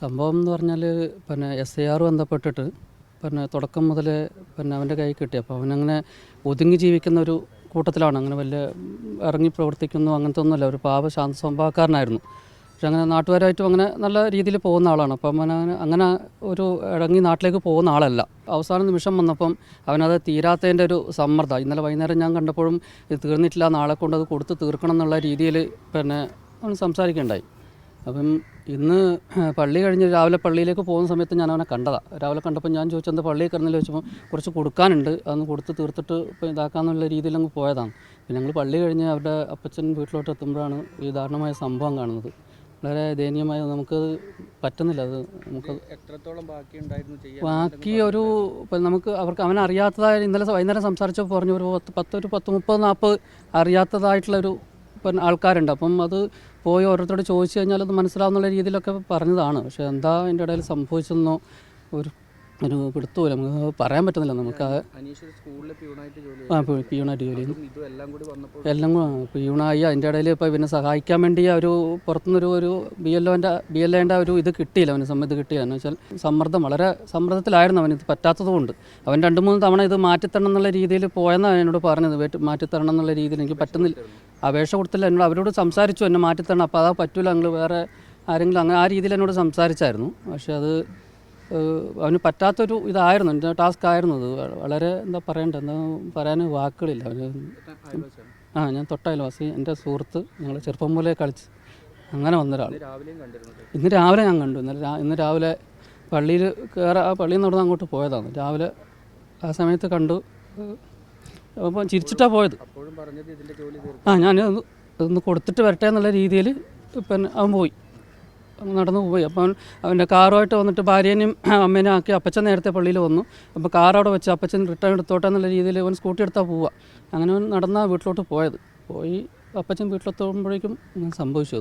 സംഭവം എന്ന് പറഞ്ഞാൽ പിന്നെ എസ് ഐ ആർ ബന്ധപ്പെട്ടിട്ട് പിന്നെ തുടക്കം മുതൽ പിന്നെ അവന്റെ കൈ കിട്ടി. അപ്പോൾ അവനങ്ങനെ ഒതുങ്ങി ജീവിക്കുന്ന ഒരു കൂട്ടത്തിലാണ്. അങ്ങനെ വലിയ ഇറങ്ങി പ്രവർത്തിക്കുന്നു അങ്ങനത്തെ ഒന്നുമല്ല ഒരു പാവ ശാന്ത സ്വഭാവക്കാരനായിരുന്നു. പക്ഷെ അങ്ങനെ നാട്ടുകാരായിട്ടും അങ്ങനെ നല്ല രീതിയിൽ പോകുന്ന ആളാണ്. അപ്പം അവൻ അങ്ങനെ ഒരു ഇറങ്ങി നാട്ടിലേക്ക് പോകുന്ന ആളല്ല. അവസാന നിമിഷം വന്നപ്പം അവനത് തീരാത്തതിന്റെ ഒരു സമ്മർദ്ദം. ഇന്നലെ വൈകുന്നേരം ഞാൻ കണ്ടപ്പോഴും ഇത് തീർന്നിട്ടില്ല. നാളെ കൊണ്ട് അത് കൊടുത്ത് തീർക്കണം എന്നുള്ള രീതിയിൽ പിന്നെ അവൻ സംസാരിക്കുകയുണ്ടായി. അപ്പം ഇന്ന് പള്ളി കഴിഞ്ഞ് രാവിലെ പള്ളിയിലേക്ക് പോകുന്ന സമയത്ത് ഞാൻ അവനെ കണ്ടതാണ് രാവിലെ കണ്ടപ്പോൾ ഞാൻ ചോദിച്ചത് പള്ളിയിൽ കിടന്നില്ല ചോദിച്ചപ്പോൾ കുറച്ച് കൊടുക്കാനുണ്ട്. അതൊന്ന് കൊടുത്ത് തീർത്തിട്ട് ഇപ്പോൾ ഇതാക്കാന്നുള്ള രീതിയിൽ അങ്ങ് പോയതാണ്. പിന്നെ ഞങ്ങൾ പള്ളി കഴിഞ്ഞ് അവരുടെ അപ്പച്ചൻ വീട്ടിലോട്ട് എത്തുമ്പോഴാണ് ഈ ദാരുണമായ സംഭവം കാണുന്നത്. വളരെ ദയനീയമായ നമുക്ക് പറ്റുന്നില്ല. അത് നമുക്ക് എത്രത്തോളം ബാക്കി ഉണ്ടായിരുന്നു ചെയ്യാൻ? ബാക്കി ഒരു നമുക്ക് അവർക്ക് അവൻ അറിയാത്തതായ ഇന്നലെ വൈകുന്നേരം സംസാരിച്ചപ്പോൾ പറഞ്ഞു ഒരു പത്ത് പത്ത് ഒരു പത്ത് മുപ്പത് നാൽപ്പത് അറിയാത്തതായിട്ടുള്ളൊരു ഒരു ആൾക്കാരുണ്ട്. അപ്പം അത് പോയി ഓരോരുത്തരോട് ചോദിച്ചു കഴിഞ്ഞാൽ അത് മനസ്സിലാവുന്നുള്ള രീതിയിലൊക്കെ പറഞ്ഞതാണ്. പക്ഷേ എന്താ അതിന്റെ ഇടയിൽ സംഭവിച്ചെന്നോ ഒരു ഒരു പിടുത്തൂല നമുക്ക് പറയാൻ പറ്റുന്നില്ല. നമുക്ക് ആ പ്യൂണായിട്ട് ജോലി എല്ലാം കൂടി പിയൂണായി. അതിന്റെ ഇടയിൽ ഇപ്പോൾ പിന്നെ സഹായിക്കാൻ വേണ്ടി ഒരു പുറത്തുനിന്നൊരു ഒരു ബി എൽ ഒന്റെ ബി എൽ എന്റെ ഒരു ഇത് കിട്ടിയില്ല. അവന് സമയത്ത് കിട്ടിയില്ല. എന്ന് വെച്ചാൽ സമ്മർദ്ദം വളരെ സമ്മർദ്ദത്തിലായിരുന്നു അവന്. ഇത് പറ്റാത്തതുകൊണ്ട്. അവൻ രണ്ട് മൂന്ന് തവണ ഇത് മാറ്റിത്തരണം എന്നുള്ള രീതിയിൽ പോയെന്നാണ് എന്നോട് പറഞ്ഞത്. മാറ്റിത്തരണം എന്നുള്ള രീതിയിൽ എനിക്ക് പറ്റുന്നില്ല. അപേക്ഷ കൊടുത്തില്ല. എന്നോട് അവരോട് സംസാരിച്ചു. എന്നെ മാറ്റിത്തരണം. അപ്പോൾ അതാ പറ്റൂല. നിങ്ങൾ വേറെ ആരെങ്കിലും അങ്ങനെ ആ രീതിയിൽ എന്നോട് സംസാരിച്ചായിരുന്നു. പക്ഷേ അത് അവന് പറ്റാത്തൊരു ഇതായിരുന്നു. എന്റെ ടാസ്ക് ആയിരുന്നു അത്. വളരെ എന്താ പറയണ്ടത് എന്താ പറയാൻ വാക്കുകളില്ല. അവന് ആ ഞാൻ തൊട്ടയൽവാസി എന്റെ സുഹൃത്ത് ഞങ്ങൾ ചെറുപ്പം മുതലേ കളിച്ച് അങ്ങനെ വന്നൊരാൾ. ഇന്ന് രാവിലെ ഞാൻ കണ്ടു. ഇന്നലെ ഇന്ന് രാവിലെ പള്ളിയിൽ കയറാ ആ പള്ളിയിൽ നിന്ന് അങ്ങോട്ട് പോയതാണ്. രാവിലെ ആ സമയത്ത് കണ്ടു. അപ്പം ചിരിച്ചിട്ടാണ് പോയത്. ആ ഞാൻ ഒന്ന് കൊടുത്തിട്ട് വരട്ടെ എന്നുള്ള രീതിയിൽ പിന്നെ അവൻ പോയി. നടന്നു പോയി. അപ്പം അവന്റെ കാറുമായിട്ട് വന്നിട്ട് ഭാര്യേനെയും അമ്മേനെ ആക്കി അപ്പച്ചൻ നേരത്തെ പള്ളിയിൽ വന്നു. അപ്പോൾ കാർ അവിടെ വെച്ച് അപ്പച്ചൻ റിട്ടേൺ എടുത്തോട്ടെ എന്നുള്ള രീതിയിൽ അവൻ സ്കൂട്ടി എടുത്താൽ പോവുക അങ്ങനെ അവൻ നടന്നാണ് വീട്ടിലോട്ട് പോയത്. പോയി അപ്പച്ചൻ വീട്ടിലെത്തുമ്പോഴേക്കും സംഭവിച്ചു